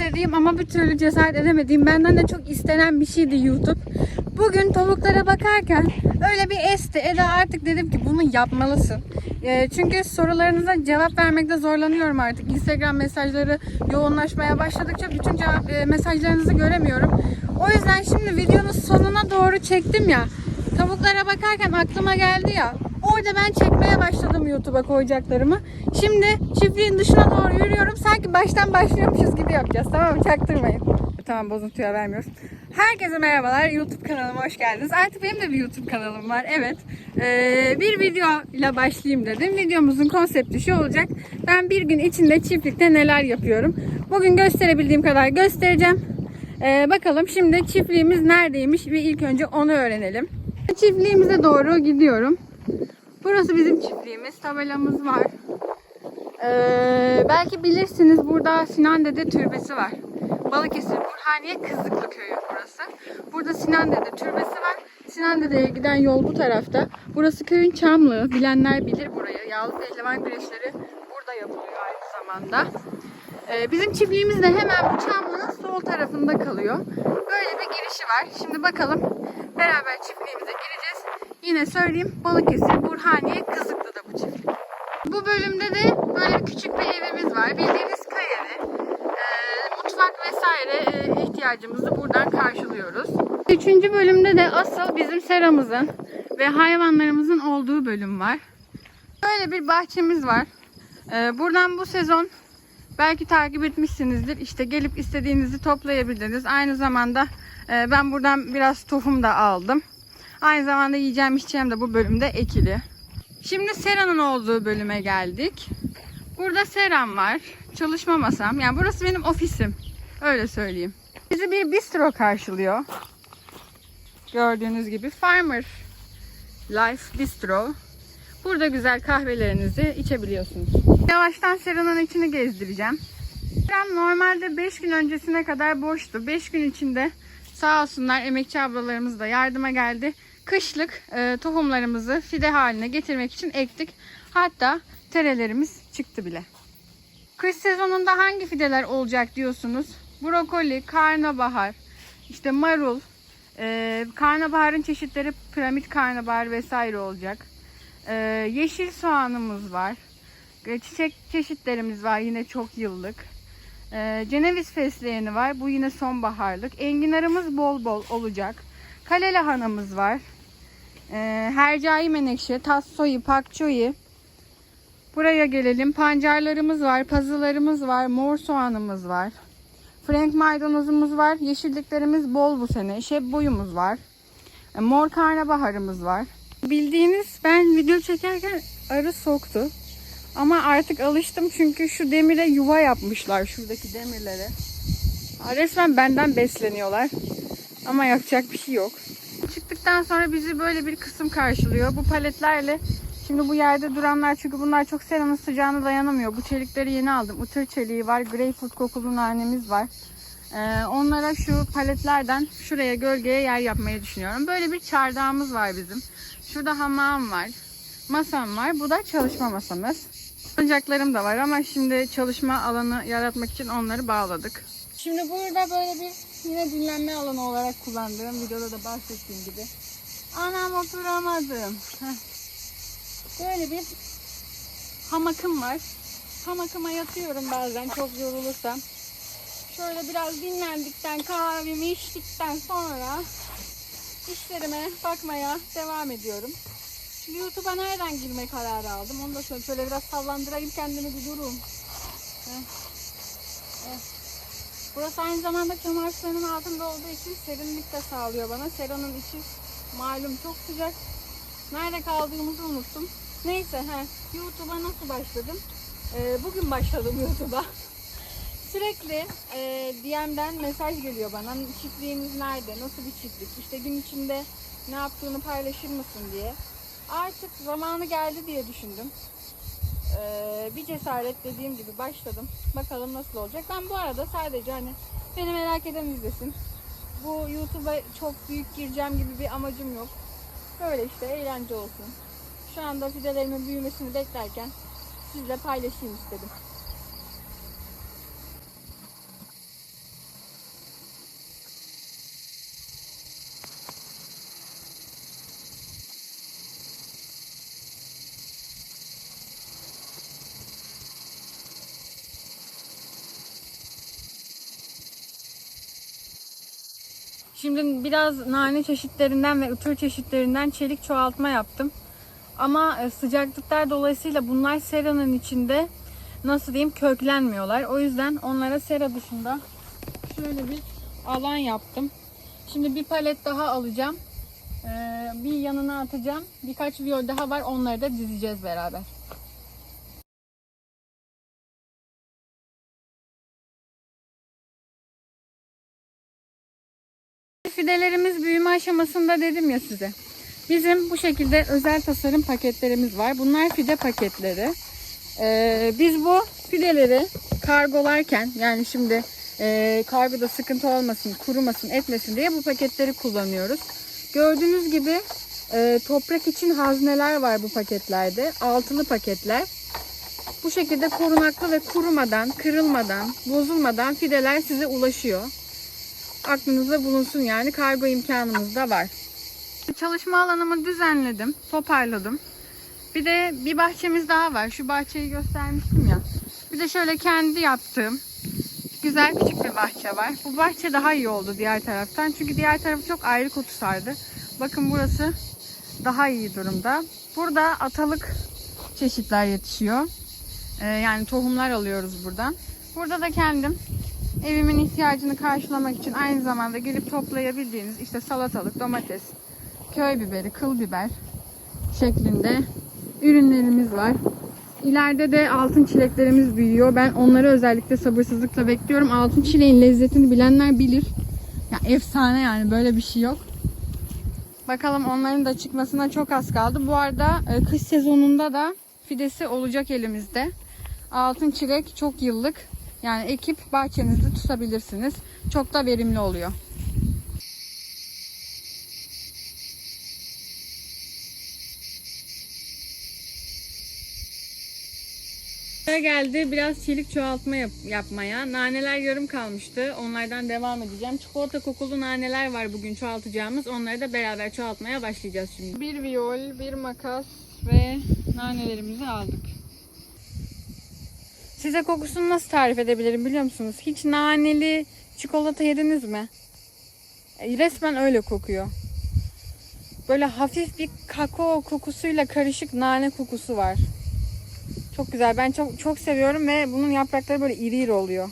istediğim ama bir türlü cesaret edemediğim, benden de çok istenen bir şeydi YouTube. Bugün tavuklara bakarken öyle bir esti. Eda artık dedim ki bunu yapmalısın. Ee, çünkü sorularınıza cevap vermekte zorlanıyorum artık. Instagram mesajları yoğunlaşmaya başladıkça bütün cevap e, mesajlarınızı göremiyorum. O yüzden şimdi videonun sonuna doğru çektim ya. Tavuklara bakarken aklıma geldi ya. Orada ben çekmeye başladım YouTube'a koyacaklarımı. Şimdi çiftliğin dışına doğru yürüyorum. Sanki baştan başlıyormuşuz gibi yapacağız. Tamam mı? Çaktırmayın. Tamam bozuntuya vermiyoruz. Herkese merhabalar. YouTube kanalıma hoş geldiniz. Artık benim de bir YouTube kanalım var. Evet. Ee, bir video ile başlayayım dedim. Videomuzun konsepti şu olacak. Ben bir gün içinde çiftlikte neler yapıyorum. Bugün gösterebildiğim kadar göstereceğim. Ee, bakalım şimdi çiftliğimiz neredeymiş ve ilk önce onu öğrenelim. Çiftliğimize doğru gidiyorum. Burası bizim çiftliğimiz. Tabelamız var. Ee, belki bilirsiniz burada Sinan Dede Türbesi var. Balıkesir Burhaniye Kızlıklı Köyü burası. Burada Sinan Dede Türbesi var. Sinan Dede'ye giden yol bu tarafta. Burası köyün Çamlığı. Bilenler bilir burayı. Yağlı pehlivan güreşleri burada yapılıyor aynı zamanda. Ee, bizim çiftliğimiz de hemen bu Çamlı'nın sol tarafında kalıyor. Böyle bir girişi var. Şimdi bakalım beraber çiftliğimize gireceğiz. Yine söyleyeyim Balıkesir Burhaniye Kızlıklı'da bu çiftlik. Bu bölümde de böyle küçük bir evimiz var. Bildiğiniz köy evi. Ee, mutfak vesaire e, ihtiyacımızı buradan karşılıyoruz. Üçüncü bölümde de asıl bizim seramızın ve hayvanlarımızın olduğu bölüm var. Böyle bir bahçemiz var. Ee, buradan bu sezon belki takip etmişsinizdir. İşte gelip istediğinizi toplayabilirsiniz. Aynı zamanda e, ben buradan biraz tohum da aldım. Aynı zamanda yiyeceğim içeceğim de bu bölümde ekili. Şimdi Sera'nın olduğu bölüme geldik. Burada Seram var. Çalışma masam. Yani burası benim ofisim. Öyle söyleyeyim. Bizi bir bistro karşılıyor. Gördüğünüz gibi Farmer Life Bistro. Burada güzel kahvelerinizi içebiliyorsunuz. Yavaştan Sera'nın içini gezdireceğim. Seram normalde 5 gün öncesine kadar boştu. 5 gün içinde sağ olsunlar emekçi ablalarımız da yardıma geldi. Kışlık e, tohumlarımızı fide haline getirmek için ektik. Hatta terelerimiz çıktı bile. Kış sezonunda hangi fideler olacak diyorsunuz? Brokoli, karnabahar, işte marul, e, karnabaharın çeşitleri piramit karnabahar vesaire olacak. E, yeşil soğanımız var. E, çiçek çeşitlerimiz var yine çok yıllık. E, ceneviz fesleğeni var. Bu yine sonbaharlık. Enginarımız bol bol olacak. Kale lahanamız var. E, hercai menekşe, tassoyu, pakçoyu. Buraya gelelim. Pancarlarımız var, pazılarımız var, mor soğanımız var. Frank maydanozumuz var. Yeşilliklerimiz bol bu sene. Şebbuyumuz var. E, mor karnabaharımız var. Bildiğiniz ben video çekerken arı soktu. Ama artık alıştım çünkü şu demire yuva yapmışlar şuradaki demirlere. Resmen benden besleniyorlar. Ama yapacak bir şey yok. Çıktıktan sonra bizi böyle bir kısım karşılıyor. Bu paletlerle şimdi bu yerde duranlar çünkü bunlar çok seranın sıcağına dayanamıyor. Bu çelikleri yeni aldım. Utır çeliği var. Greyfurt kokulu nanemiz var. Ee, onlara şu paletlerden şuraya gölgeye yer yapmayı düşünüyorum. Böyle bir çardağımız var bizim. Şurada hamam var. Masam var. Bu da çalışma masamız. Oyuncaklarım da var ama şimdi çalışma alanı yaratmak için onları bağladık. Şimdi burada böyle bir yine dinlenme alanı olarak kullandığım videoda da bahsettiğim gibi. Anam oturamadım. Böyle bir hamakım var. Hamakıma yatıyorum bazen çok yorulursam. Şöyle biraz dinlendikten, kahvemi içtikten sonra işlerime bakmaya devam ediyorum. Şimdi YouTube'a nereden girme kararı aldım? Onu da şöyle, şöyle biraz sallandırayım kendimi bir. Heh. Burası aynı zamanda kemer suyunun altında olduğu için serinlik de sağlıyor bana. Seranın içi malum çok sıcak. Nerede kaldığımızı unuttum. Neyse he, YouTube'a nasıl başladım? Ee, bugün başladım YouTube'a. Sürekli e, DM'den mesaj geliyor bana. Çiftliğiniz nerede? Nasıl bir çiftlik? İşte gün içinde ne yaptığını paylaşır mısın diye. Artık zamanı geldi diye düşündüm. Ee, bir cesaret dediğim gibi başladım. Bakalım nasıl olacak. Ben bu arada sadece hani beni merak eden izlesin. Bu YouTube'a çok büyük gireceğim gibi bir amacım yok. Böyle işte eğlence olsun. Şu anda fidelerimin büyümesini beklerken sizle paylaşayım istedim. Şimdi biraz nane çeşitlerinden ve ıtır çeşitlerinden çelik çoğaltma yaptım. Ama e, sıcaklıklar dolayısıyla bunlar seranın içinde nasıl diyeyim köklenmiyorlar. O yüzden onlara sera dışında şöyle bir alan yaptım. Şimdi bir palet daha alacağım. Ee, bir yanına atacağım. Birkaç viyol daha var. Onları da dizeceğiz beraber. Fidelerimiz büyüme aşamasında dedim ya size. Bizim bu şekilde özel tasarım paketlerimiz var. Bunlar fide paketleri. Ee, biz bu fideleri kargolarken yani şimdi e, kargoda sıkıntı olmasın, kurumasın, etmesin diye bu paketleri kullanıyoruz. Gördüğünüz gibi e, toprak için hazneler var bu paketlerde. Altılı paketler. Bu şekilde korunaklı ve kurumadan, kırılmadan, bozulmadan fideler size ulaşıyor. Aklınızda bulunsun yani kargo imkanımız da var. Çalışma alanımı düzenledim, toparladım. Bir de bir bahçemiz daha var. Şu bahçeyi göstermiştim ya. Bir de şöyle kendi yaptığım güzel küçük bir bahçe var. Bu bahçe daha iyi oldu diğer taraftan. Çünkü diğer tarafı çok ayrı kutu sardı. Bakın burası daha iyi durumda. Burada atalık çeşitler yetişiyor. Ee, yani tohumlar alıyoruz buradan. Burada da kendim evimin ihtiyacını karşılamak için aynı zamanda gelip toplayabildiğiniz işte salatalık, domates, köy biberi, kıl biber şeklinde ürünlerimiz var. İleride de altın çileklerimiz büyüyor. Ben onları özellikle sabırsızlıkla bekliyorum. Altın çileğin lezzetini bilenler bilir. Ya efsane yani böyle bir şey yok. Bakalım onların da çıkmasına çok az kaldı. Bu arada e, kış sezonunda da fidesi olacak elimizde. Altın çilek çok yıllık. Yani ekip bahçenizde tutabilirsiniz. Çok da verimli oluyor. Geldi biraz çelik çoğaltma yap- yapmaya. Naneler yarım kalmıştı. Onlardan devam edeceğim. Çikolata kokulu naneler var bugün çoğaltacağımız. Onları da beraber çoğaltmaya başlayacağız şimdi. Bir viyol, bir makas ve nanelerimizi aldık. Size kokusunu nasıl tarif edebilirim biliyor musunuz? Hiç naneli çikolata yediniz mi? E, Resmen öyle kokuyor. Böyle hafif bir kakao kokusuyla karışık nane kokusu var. Çok güzel. Ben çok çok seviyorum ve bunun yaprakları böyle iri iri oluyor.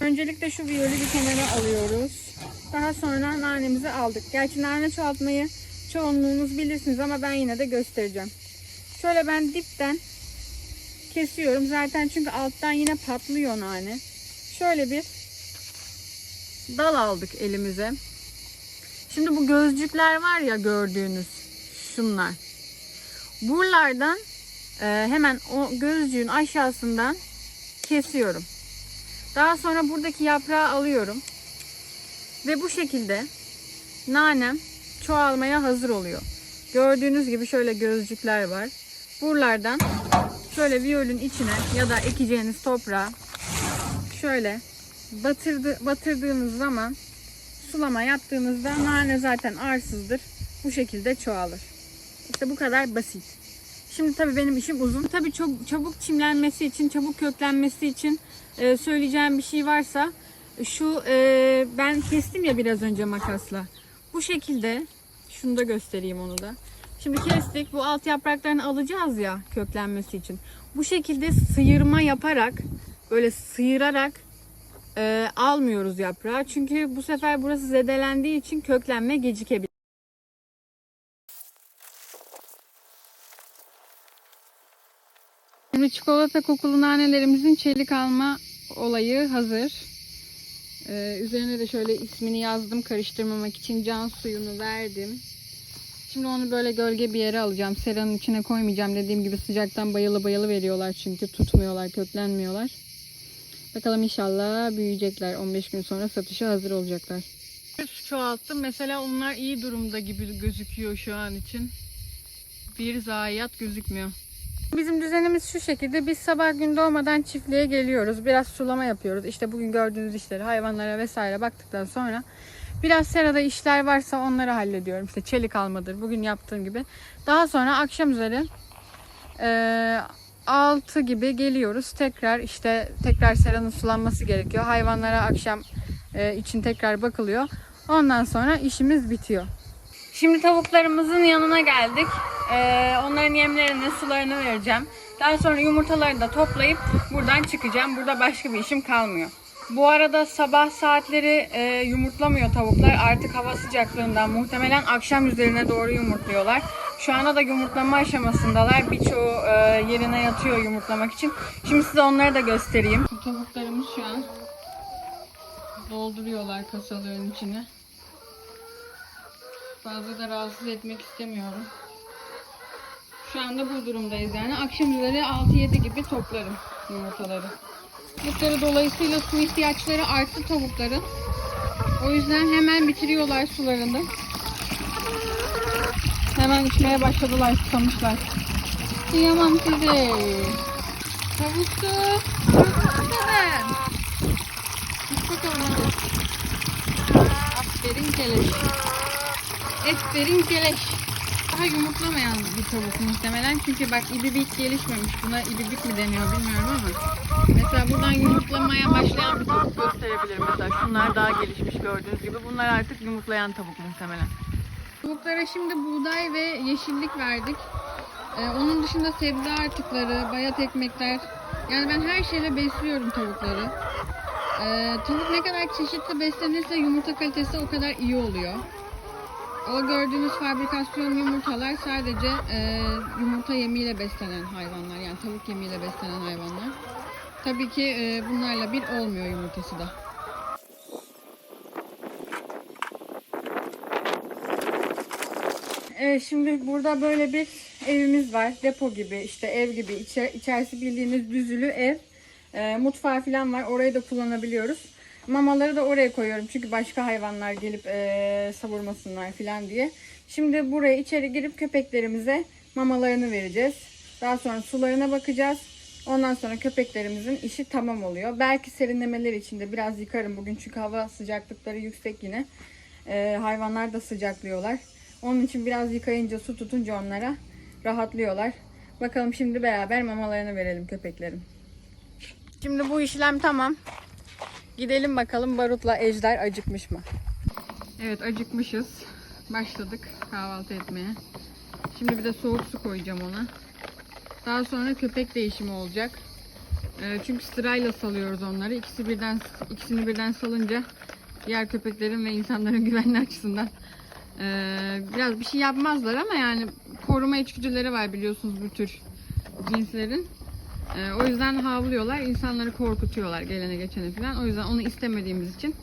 Öncelikle şu viyoli bir kenara alıyoruz. Daha sonra nanemizi aldık. Gerçi nane çoğaltmayı çoğunluğunuz bilirsiniz ama ben yine de göstereceğim. Şöyle ben dipten kesiyorum. Zaten çünkü alttan yine patlıyor nane. Şöyle bir dal aldık elimize. Şimdi bu gözcükler var ya gördüğünüz şunlar. Buralardan e, hemen o gözcüğün aşağısından kesiyorum. Daha sonra buradaki yaprağı alıyorum. Ve bu şekilde nanem çoğalmaya hazır oluyor. Gördüğünüz gibi şöyle gözcükler var. Buralardan şöyle viyolün içine ya da ekeceğiniz toprağa şöyle batırdı, batırdığınız zaman sulama yaptığınızda nane zaten arsızdır. Bu şekilde çoğalır. İşte bu kadar basit. Şimdi tabii benim işim uzun. Tabii çok çabuk çimlenmesi için, çabuk köklenmesi için e, söyleyeceğim bir şey varsa şu e, ben kestim ya biraz önce makasla. Bu şekilde şunu da göstereyim onu da. Şimdi kestik. Bu alt yapraklarını alacağız ya köklenmesi için. Bu şekilde sıyırma yaparak böyle sıyırarak e, almıyoruz yaprağı. Çünkü bu sefer burası zedelendiği için köklenme gecikebilir. Şimdi çikolata kokulu nanelerimizin çelik alma olayı hazır. Ee, üzerine de şöyle ismini yazdım karıştırmamak için can suyunu verdim. Şimdi onu böyle gölge bir yere alacağım. Seranın içine koymayacağım. Dediğim gibi sıcaktan bayılı bayılı veriyorlar çünkü tutmuyorlar, köklenmiyorlar. Bakalım inşallah büyüyecekler. 15 gün sonra satışa hazır olacaklar. Çoğalttım. Mesela onlar iyi durumda gibi gözüküyor şu an için. Bir zayiat gözükmüyor. Bizim düzenimiz şu şekilde. Biz sabah gün doğmadan çiftliğe geliyoruz. Biraz sulama yapıyoruz. İşte bugün gördüğünüz işleri hayvanlara vesaire baktıktan sonra biraz serada işler varsa onları hallediyorum. İşte çelik almadır. Bugün yaptığım gibi. Daha sonra akşam üzeri e, 6 gibi geliyoruz. Tekrar işte tekrar seranın sulanması gerekiyor. Hayvanlara akşam e, için tekrar bakılıyor. Ondan sonra işimiz bitiyor. Şimdi tavuklarımızın yanına geldik. Ee, onların yemlerini, sularını vereceğim. Daha sonra yumurtalarını da toplayıp buradan çıkacağım. Burada başka bir işim kalmıyor. Bu arada sabah saatleri e, yumurtlamıyor tavuklar. Artık hava sıcaklığından muhtemelen akşam üzerine doğru yumurtluyorlar. Şu anda da yumurtlama aşamasındalar. Birçoğu e, yerine yatıyor yumurtlamak için. Şimdi size onları da göstereyim. Tavuklarımız şu an dolduruyorlar kasaların içine. Fazla da rahatsız etmek istemiyorum. Şu anda bu durumdayız yani. Akşam üzeri 6-7 gibi toplarım yumurtaları. Tavukları dolayısıyla su ihtiyaçları arttı tavukların. O yüzden hemen bitiriyorlar sularını. Hemen içmeye başladılar, susamışlar. Kıyamam size. Tavuksu. Hemen. İç bakalım hadi. Aferin keleş. Aferin keleş. Daha yumurtlamayan bir tavuk muhtemelen. Çünkü bak ibibik gelişmemiş. Buna ibibik mi deniyor bilmiyorum ama. Mesela buradan yumurtlamaya başlayan bir tavuk gösterebilirim. Mesela şunlar daha gelişmiş gördüğünüz gibi. Bunlar artık yumurtlayan tavuk muhtemelen. Tavuklara şimdi buğday ve yeşillik verdik. Ee, onun dışında sebze artıkları, bayat ekmekler. Yani ben her şeyle besliyorum tavukları. Ee, tavuk ne kadar çeşitli beslenirse yumurta kalitesi o kadar iyi oluyor. O gördüğünüz fabrikasyon yumurtalar sadece e, yumurta yemiyle beslenen hayvanlar. Yani tavuk yemiyle beslenen hayvanlar. Tabii ki e, bunlarla bir olmuyor yumurtası da. Evet, şimdi burada böyle bir evimiz var. Depo gibi işte ev gibi içe, içerisi bildiğiniz düzülü ev. E, mutfağı falan var. Orayı da kullanabiliyoruz. Mamaları da oraya koyuyorum. Çünkü başka hayvanlar gelip e, savurmasınlar falan diye. Şimdi buraya içeri girip köpeklerimize mamalarını vereceğiz. Daha sonra sularına bakacağız. Ondan sonra köpeklerimizin işi tamam oluyor. Belki serinlemeleri için de biraz yıkarım bugün çünkü hava sıcaklıkları yüksek yine. E, hayvanlar da sıcaklıyorlar. Onun için biraz yıkayınca su tutunca onlara rahatlıyorlar. Bakalım şimdi beraber mamalarını verelim köpeklerin. Şimdi bu işlem tamam. Gidelim bakalım Barut'la Ejder acıkmış mı? Evet acıkmışız. Başladık kahvaltı etmeye. Şimdi bir de soğuk su koyacağım ona. Daha sonra köpek değişimi olacak. Ee, çünkü sırayla salıyoruz onları. İkisi birden ikisini birden salınca diğer köpeklerin ve insanların güvenliği açısından ee, biraz bir şey yapmazlar ama yani koruma içgüdüleri var biliyorsunuz bu tür cinslerin. Ee, o yüzden havlıyorlar, insanları korkutuyorlar gelene geçene falan. O yüzden onu istemediğimiz için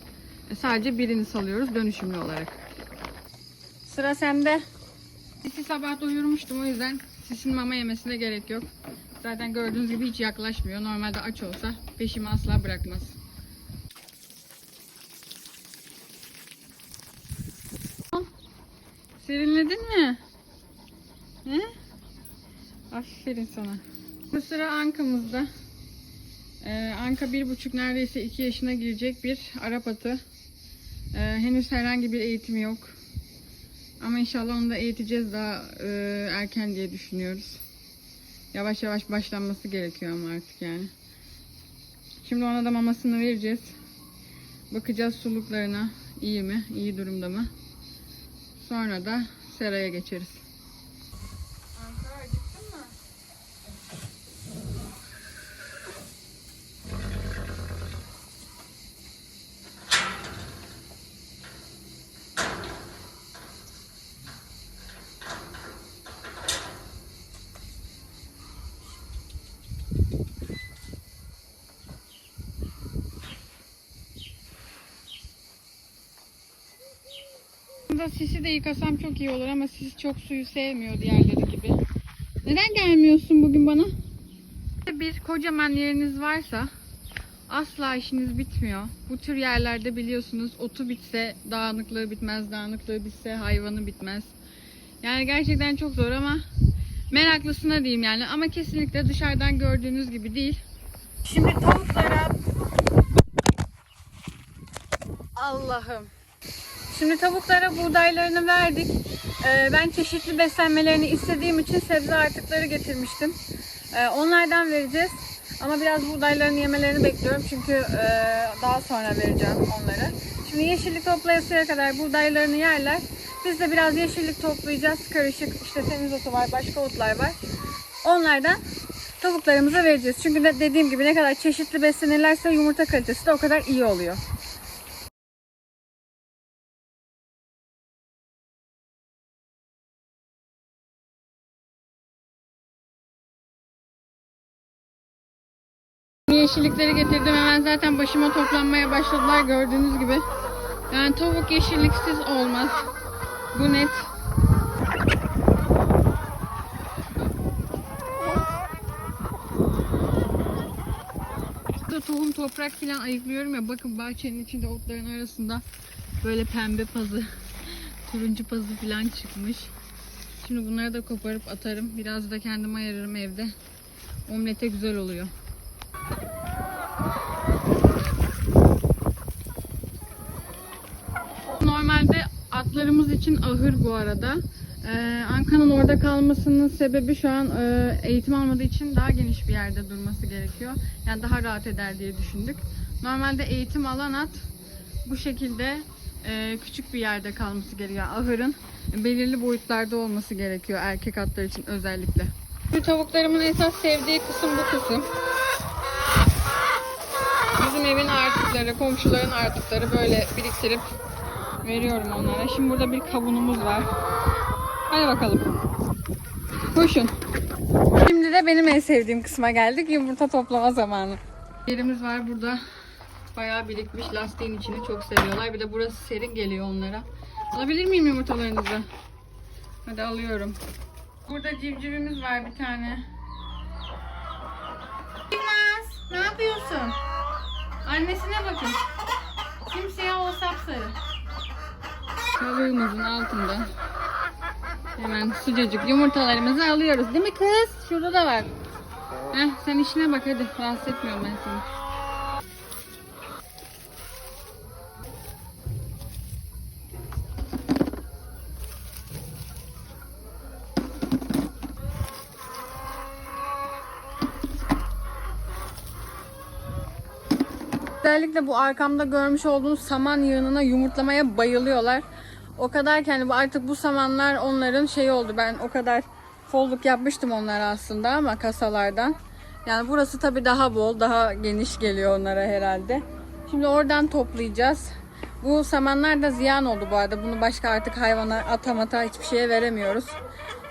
sadece birini salıyoruz dönüşümlü olarak. Sıra sende. Sisi sabah doyurmuştum o yüzden sisin mama yemesine gerek yok. Zaten gördüğünüz gibi hiç yaklaşmıyor. Normalde aç olsa peşimi asla bırakmaz. Serinledin mi? He? Aferin sana. Bu sıra Anka'mızda. Ee, Anka bir buçuk neredeyse iki yaşına girecek bir Arap atı. Ee, henüz herhangi bir eğitimi yok. Ama inşallah onu da eğiteceğiz daha e, erken diye düşünüyoruz. Yavaş yavaş başlanması gerekiyor ama artık yani. Şimdi ona da mamasını vereceğiz. Bakacağız suluklarına iyi mi, iyi durumda mı. Sonra da seraya geçeriz. Anka acıktın mı? De yıkasam çok iyi olur ama sis çok suyu sevmiyor diğerleri gibi. Neden gelmiyorsun bugün bana? Bir kocaman yeriniz varsa asla işiniz bitmiyor. Bu tür yerlerde biliyorsunuz otu bitse dağınıklığı bitmez, dağınıklığı bitse hayvanı bitmez. Yani gerçekten çok zor ama meraklısına diyeyim yani ama kesinlikle dışarıdan gördüğünüz gibi değil. Şimdi tavuklara Allah'ım Şimdi tavuklara buğdaylarını verdik. Ee, ben çeşitli beslenmelerini istediğim için sebze artıkları getirmiştim. Ee, onlardan vereceğiz. Ama biraz buğdaylarını yemelerini bekliyorum. Çünkü e, daha sonra vereceğim onları. Şimdi yeşillik toplayasıya kadar buğdaylarını yerler. Biz de biraz yeşillik toplayacağız. Karışık işte temiz otu var, başka otlar var. Onlardan tavuklarımıza vereceğiz. Çünkü de dediğim gibi ne kadar çeşitli beslenirlerse yumurta kalitesi de o kadar iyi oluyor. Yeşillikleri getirdim hemen zaten başıma toplanmaya başladılar gördüğünüz gibi. Yani tavuk yeşilliksiz olmaz. Bu net. Burada tohum toprak falan ayıklıyorum ya bakın bahçenin içinde otların arasında böyle pembe pazı, turuncu pazı falan çıkmış. Şimdi bunları da koparıp atarım. Biraz da kendim ayırırım evde. Omlete güzel oluyor. Normalde atlarımız için ahır bu arada. Ee, Anka'nın orada kalmasının sebebi şu an e, eğitim almadığı için daha geniş bir yerde durması gerekiyor. Yani daha rahat eder diye düşündük. Normalde eğitim alan at bu şekilde e, küçük bir yerde kalması gerekiyor. Ahırın belirli boyutlarda olması gerekiyor erkek atlar için özellikle. Bu tavuklarımın esas sevdiği kısım bu kısım. Bizim evin artıkları, komşuların artıkları böyle biriktirip veriyorum onlara. Şimdi burada bir kavunumuz var. Hadi bakalım. Koşun. Şimdi de benim en sevdiğim kısma geldik. Yumurta toplama zamanı. Yerimiz var burada. Bayağı birikmiş. Lastiğin içini çok seviyorlar. Bir de burası serin geliyor onlara. Alabilir miyim yumurtalarınızı? Hadi alıyorum. Burada civcivimiz var bir tane. Bilmez. Ne yapıyorsun? Annesine bakın. Simsiyah o sapsarı. Kabuğumuzun altında. Hemen sıcacık yumurtalarımızı alıyoruz. Değil mi kız? Şurada da var. Heh, sen işine bak hadi. Rahatsız etmiyorum ben seni. Özellikle bu arkamda görmüş olduğunuz saman yığınına yumurtlamaya bayılıyorlar. O kadar ki hani artık bu samanlar onların şey oldu. Ben o kadar folluk yapmıştım onlara aslında ama kasalardan. Yani burası tabii daha bol, daha geniş geliyor onlara herhalde. Şimdi oradan toplayacağız. Bu samanlar da ziyan oldu bu arada. Bunu başka artık hayvana atamata hiçbir şeye veremiyoruz.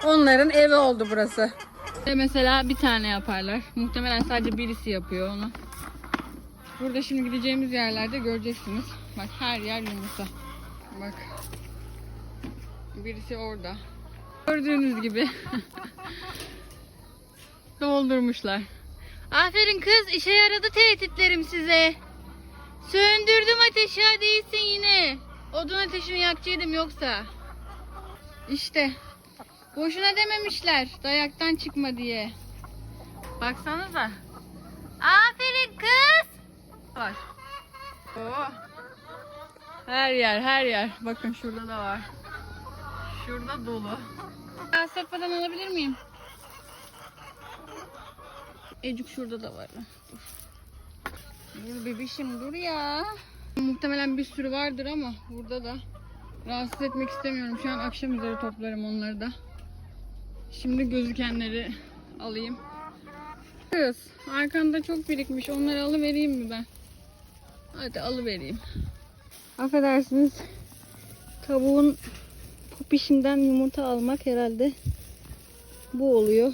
Onların evi oldu burası. Ve mesela bir tane yaparlar. Muhtemelen sadece birisi yapıyor onu. Burada şimdi gideceğimiz yerlerde göreceksiniz. Bak her yer yumurta. Bak. Birisi orada. Gördüğünüz gibi. Doldurmuşlar. Aferin kız işe yaradı tehditlerim size. Söndürdüm ateşi hadi iyisin yine. Odun ateşini yakacaktım yoksa. İşte. Boşuna dememişler dayaktan çıkma diye. Baksanıza. Aferin kız. Var. Oo. Her yer, her yer. Bakın şurada da var. Şurada dolu. Rahatsız etmeden alabilir miyim? Ecik şurada da var. Dur bebişim dur ya. Muhtemelen bir sürü vardır ama burada da rahatsız etmek istemiyorum. Şu an akşam üzeri toplarım onları da. Şimdi gözükenleri alayım. Kız arkanda çok birikmiş. Onları alıvereyim mi ben? Hadi alıvereyim. Affedersiniz. Tavuğun popişinden yumurta almak herhalde bu oluyor.